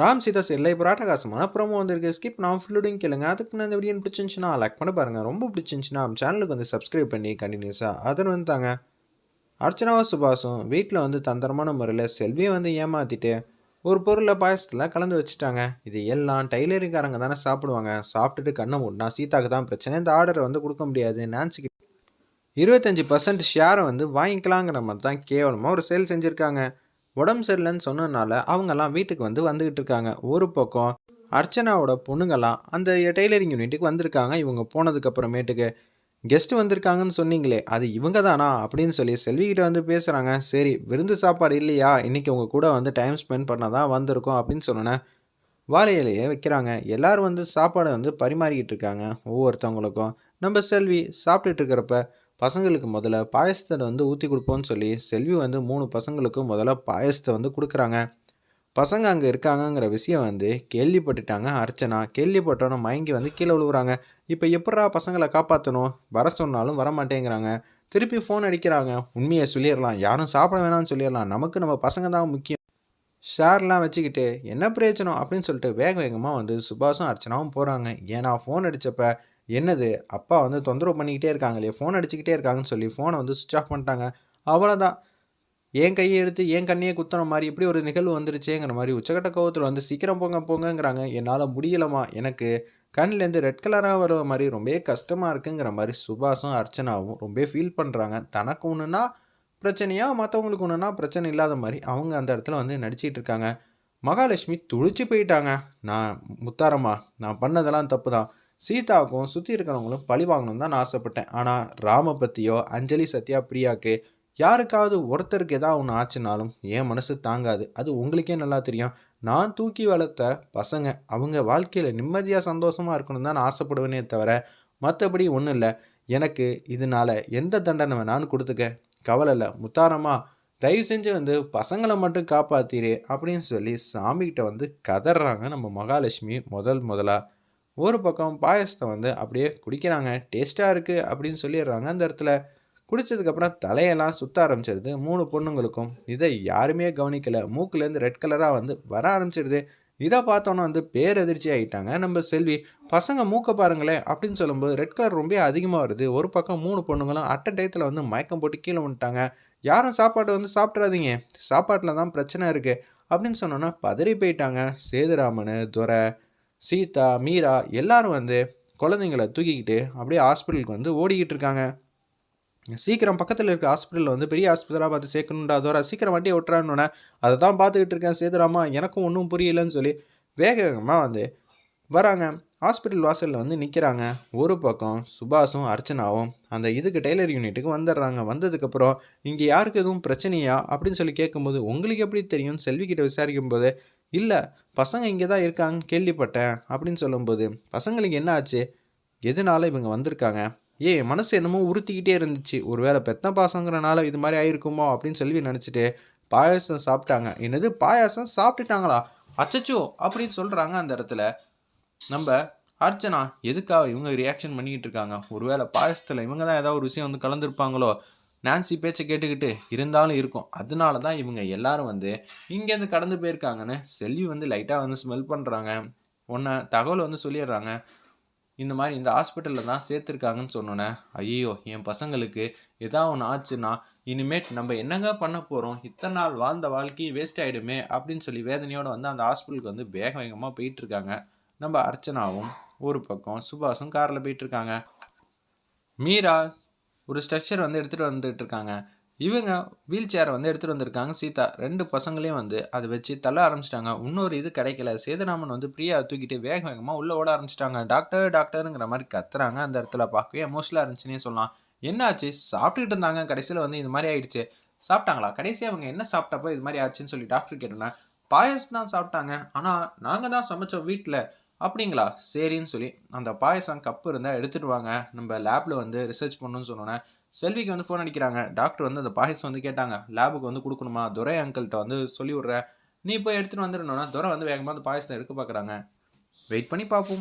ராம் சீதா செல்லை புராட்டகாசமான ப்ரோமோ வந்திருக்கு. ஸ்கிப் நான் ஃபுல்லோடையும் கேளுங்க. அதுக்கு நான் இந்த வீடியோ பிடிச்சிருந்துச்சுன்னா லைக் பண்ண பாருங்கள் ரொம்ப பிடிச்சிருந்துச்சுன்னா நம்ம சேனலுக்கு வந்து சப்ஸ்கிரைப் பண்ணி கண்டினியூஸாக அதன் வந்து தாங்க அர்ச்சனாவும் சுபாஷும் வீட்டில் வந்து தந்திரமான முறையில் செல்வியை வந்து ஏமாற்றிட்டு ஒரு பொருளை பாயசத்தில் கலந்து வச்சுட்டாங்க. இது எல்லாம் டைலரிங்காரங்க தானே சாப்பிடுவாங்க. சாப்பிட்டுட்டு கண்ணை மூடினா சீதாக்கு தான் பிரச்சனை. இந்த ஆர்டரை வந்து கொடுக்க முடியாது. நான்சிக்கு இருபத்தஞ்சி பர்சன்ட் ஷேரை வந்து வாங்கிக்கலாங்கிற மாதிரி தான் கேவலமாக ஒரு சேல் செஞ்சுருக்காங்க. உடம்பு சரியில்லைன்னு சொன்னதுனால அவங்கெல்லாம் வீட்டுக்கு வந்து வந்துக்கிட்டு இருக்காங்க. ஒரு பக்கம் அர்ச்சனாவோட பொண்ணுங்கள்லாம் அந்த டெய்லரிங் யூனிட்டுக்கு வந்திருக்காங்க இவங்க போனதுக்கப்புறமேட்டுக்கு. கெஸ்ட்டு வந்திருக்காங்கன்னு சொன்னீங்களே அது இவங்க தானா அப்படின்னு சொல்லி செல்விக்கிட்ட வந்து பேசுகிறாங்க சரி விருந்து சாப்பாடு இல்லையா? இன்றைக்கி உங்கள் கூட வந்து டைம் ஸ்பெண்ட் பண்ண தான் வந்திருக்கோம் அப்படின்னு சொன்னோன்னே வாழையிலேயே வைக்கிறாங்க. எல்லோரும் வந்து சாப்பாடை வந்து பரிமாறிக்கிட்டு இருக்காங்க ஒவ்வொருத்தவங்களுக்கும். நம்ம செல்வி சாப்பிட்டுட்டு இருக்கிறப்ப பசங்களுக்கு முதல்ல பாயசத்தை வந்து ஊற்றி கொடுப்போன்னு சொல்லி செல்வி வந்து மூணு பசங்களுக்கும் முதல்ல பாயசத்தை வந்து கொடுக்குறாங்க. பசங்க அங்கே இருக்காங்கங்கிற விஷயம் வந்து கேள்விப்பட்டுட்டாங்க. அர்ச்சனா கேள்விப்பட்டோன்னு மயங்கி வந்து கீழே விழுவுறாங்க. இப்போ எப்படா பசங்களை காப்பாற்றணும் வர சொன்னாலும் வர மாட்டேங்கிறாங்க திருப்பி ஃபோன் அடிக்கிறாங்க. உண்மையை சொல்லிடலாம். யாரும் சாப்பிட வேணாம்னு சொல்லிடலாம். நமக்கு நம்ம பசங்க தான் முக்கியம். ஷேர்லாம் வச்சுக்கிட்டு என்ன பிரயோஜனம்? அப்படின்னு சொல்லிட்டு வேக வேகமாக வந்து சுபாஷும் அர்ச்சனாவும் போகிறாங்க ஏன்னா ஃபோன் அடித்தப்ப என்னது அப்பா வந்து தொந்தரவு பண்ணிக்கிட்டே இருக்காங்களே ஃபோன் அடிச்சுக்கிட்டே இருக்காங்கன்னு சொல்லி ஃபோனை வந்து சுவிச் ஆஃப் பண்ணிட்டாங்க. அவ்வளோதான் என் கையை எடுத்து என் கண்ணையே குத்துன மாதிரி இப்படி ஒரு நிகழ்வு வந்துருச்சேங்கிற மாதிரி உச்சக்கட்ட கோவத்தில் வந்து சீக்கிரம் போங்க போங்கங்கிறாங்க. என்னால் முடியலமா எனக்கு கண்ணிலேருந்து ரெட் கலராக வர மாதிரி ரொம்பவே கஷ்டமாக இருக்குங்கிற மாதிரி சுபாஷும் அர்ச்சனாவும் ரொம்ப ஃபீல் பண்ணுறாங்க தனக்கு ஒன்றுனா பிரச்சனையா மற்றவங்களுக்கு ஒன்றுனா பிரச்சனை இல்லாத மாதிரி அவங்க அந்த இடத்துல வந்து நடிச்சிட்டு இருக்காங்க. மகாலட்சுமி துளிச்சு போயிட்டாங்க. நான் முத்தாரம்மா நான் பண்ணதெல்லாம் தப்பு தான் சீதாவுக்கும் சுற்றி இருக்கிறவங்களும் பழி வாங்கணும்னு தான் நான் ஆசைப்பட்டேன். ஆனால் ராம பற்றியோ அஞ்சலி சத்யா பிரியாக்கு யாருக்காவது ஒருத்தருக்கு ஏதாவது ஒன்று ஆச்சுனாலும் என் மனசு தாங்காது. அது உங்களுக்கே நல்லா தெரியும். நான் தூக்கி வளர்த்த பசங்க அவங்க வாழ்க்கையில் நிம்மதியாக சந்தோஷமாக இருக்கணும் தான் நான் ஆசைப்படுவேனே தவிர மற்றபடி ஒன்றும் இல்லை. எனக்கு இதனால் எந்த தண்டனை வேணான்னு கொடுத்துக்க. கவலை இல்லை. முத்தாரமாக தயவு செஞ்சு வந்து பசங்களை மட்டும் காப்பாற்றிடு அப்படின்னு சொல்லி சாமிகிட்ட வந்து கதறாங்க நம்ம மகாலட்சுமி முதல் முதலாக ஒரு பக்கம் பாயசத்தை வந்து அப்படியே குடிக்கிறாங்க டேஸ்ட்டாக இருக்குது அப்படின்னு சொல்லிடுறாங்க. அந்த இடத்துல குடித்ததுக்கப்புறம் தலையெல்லாம் சுற்ற ஆரம்பிச்சிருது. மூணு பொண்ணுங்களுக்கும் இதை யாருமே கவனிக்கலை. மூக்குலேருந்து ரெட் கலராக வந்து வர ஆரம்பிச்சிருது. இதை பார்த்தோன்னா வந்து பேரதிர்ச்சி ஆகிட்டாங்க நம்ம செல்வி பசங்க மூக்க பாருங்களேன் அப்படின்னு சொல்லும்போது ரெட் கலர் ரொம்ப அதிகமாக வருது. ஒரு பக்கம் மூணு பொண்ணுங்களும் அட்ட டயத்தில் வந்து மயக்கம் போட்டு கீழே வந்துட்டாங்க யாரும் சாப்பாடு வந்து சாப்பிட்றாதீங்க சாப்பாட்டில் தான் பிரச்சனை இருக்குது அப்படின்னு சொன்னோன்னா பதறி போயிட்டாங்க. சேதுராமன் துரை சீதா மீரா எல்லாரும் வந்து குழந்தைங்கள தூக்கிக்கிட்டு அப்படியே ஹாஸ்பிட்டலுக்கு வந்து ஓடிக்கிட்டு இருக்காங்க. சீக்கிரம் பக்கத்தில் இருக்க ஹாஸ்பிட்டலில் வந்து பெரிய ஹாஸ்பிட்டலாக பார்த்து சேர்க்கணுண்டா அதோட சீக்கிரம் வண்டியை விட்டுறான்னு அதை தான் பார்த்துக்கிட்டு இருக்கேன் சேதுராமா எனக்கும் ஒன்றும் புரியலன்னு சொல்லி வேக வேகமாக வந்து வராங்க. ஹாஸ்பிட்டல் வாசலில் வந்து நிற்கிறாங்க ஒரு பக்கம் சுபாஷும் அர்ச்சனாவும் அந்த இதுக்கு டெய்லர் யூனிட்டுக்கு வந்துடுறாங்க. வந்ததுக்கப்புறம் இங்கே யாருக்கு எதுவும் பிரச்சனையா? அப்படின்னு சொல்லி கேட்கும்போது உங்களுக்கு எப்படி தெரியும்? செல்விக்கிட்ட விசாரிக்கும் போது இல்லை பசங்க இங்கே தான் இருக்காங்க கேள்விப்பட்டேன் அப்படின்னு சொல்லும்போது பசங்களுக்கு என்ன ஆச்சு? எதனால இவங்க வந்திருக்காங்க? ஏ மனசு என்னமோ உறுத்திக்கிட்டே இருந்துச்சு. ஒரு வேளை பெத்த பாசங்கிறனால இது மாதிரி ஆயிருக்குமோ அப்படின்னு சொல்லி நினச்சிட்டு பாயாசம் சாப்பிட்டாங்க. என்னது பாயாசம் சாப்பிட்டுட்டாங்களா? அச்சச்சோ அப்படின்னு சொல்கிறாங்க அந்த இடத்துல. நம்ம அர்ச்சனா எதுக்காக இவங்க ரியாக்ஷன் பண்ணிக்கிட்டு இருக்காங்க? ஒருவேளை பாயசத்தில் இவங்க தான் ஏதாவது ஒரு விஷயம் வந்து கலந்துருப்பாங்களோ? நான்சி பேச்சை கேட்டுக்கிட்டு இருந்தாலும் இருக்கும். அதனால தான் இவங்க எல்லாரும் வந்து இங்கேருந்து கடந்து போயிருக்காங்கன்னு செல்வி வந்து லைட்டாக வந்து ஸ்மெல் பண்ணுறாங்க ஒன்றை தகவல் வந்து சொல்லிடுறாங்க. இந்த மாதிரி இந்த ஹாஸ்பிட்டலில் தான் சேர்த்துருக்காங்கன்னு சொன்னோன்னே ஐயோ என் பசங்களுக்கு எதா ஒன்று ஆச்சுன்னா இனிமேட் நம்ம என்னங்க பண்ண போகிறோம் இத்தனை நாள் வாழ்ந்த வாழ்க்கையை வேஸ்ட் ஆகிடுமே அப்படின்னு சொல்லி வேதனையோடு வந்து அந்த ஹாஸ்பிட்டலுக்கு வந்து வேக வேகமாக போயிட்டுருக்காங்க. நம்ம அர்ச்சனாவும் ஒரு பக்கம் சுபாஷும் காரில் போயிட்டுருக்காங்க. மீரா ஒரு ஸ்ட்ரக்சர் வந்து எடுத்துகிட்டு வந்துட்டு இருக்காங்க இவங்க வீல் சேரை வந்து எடுத்துகிட்டு வந்திருக்காங்க. சீதா ரெண்டு பசங்களையும் வந்து அதை வச்சு தள்ள ஆரம்பிச்சிட்டாங்க. இன்னொரு இது கிடைக்கல. சேதுராமன் வந்து பிரியா தூக்கிட்டு வேக வேகமாக உள்ளே ஓட ஆரம்பிச்சிட்டாங்க. டாக்டர் டாக்டருங்கிற மாதிரி கத்துறாங்க. அந்த இடத்துல பார்க்கவே எமோஷனலாக இருந்துச்சுன்னே சொல்லலாம். என்னாச்சு? சாப்பிட்டுக்கிட்டு இருந்தாங்க. கடைசியில் வந்து இது மாதிரி ஆயிடுச்சு. சாப்பிட்டாங்களா? கடைசியாக அவங்க என்ன சாப்பிட்டப்போ இது மாதிரி ஆச்சுன்னு சொல்லி டாக்டர் கேட்டோன்னே பாயசம் தான் சாப்பிட்டாங்க. ஆனால் நாங்கள் தான் சமைச்சோம் வீட்டில் அப்படிங்களா? சரின்னு சொல்லி அந்த பாயசம் கப்பு இருந்தால் எடுத்துகிட்டு வாங்க. நம்ம லேபில் வந்து ரிசர்ச் பண்ணணும்னு சொன்னோன்னே செல்விக்கு வந்து ஃபோன் அடிக்கிறாங்க. டாக்டர் வந்து அந்த பாயசம் வந்து கேட்டாங்க. லேபுக்கு வந்து கொடுக்கணுமா? துரை அங்கிள்கிட்ட வந்து சொல்லி விட்றேன் நீ போய் எடுத்துகிட்டு வந்துடணும்னா துரை வந்து வேகமாக அந்த பாயசத்தை எடுக்க பார்க்குறாங்க வெயிட் பண்ணி பார்ப்போம்.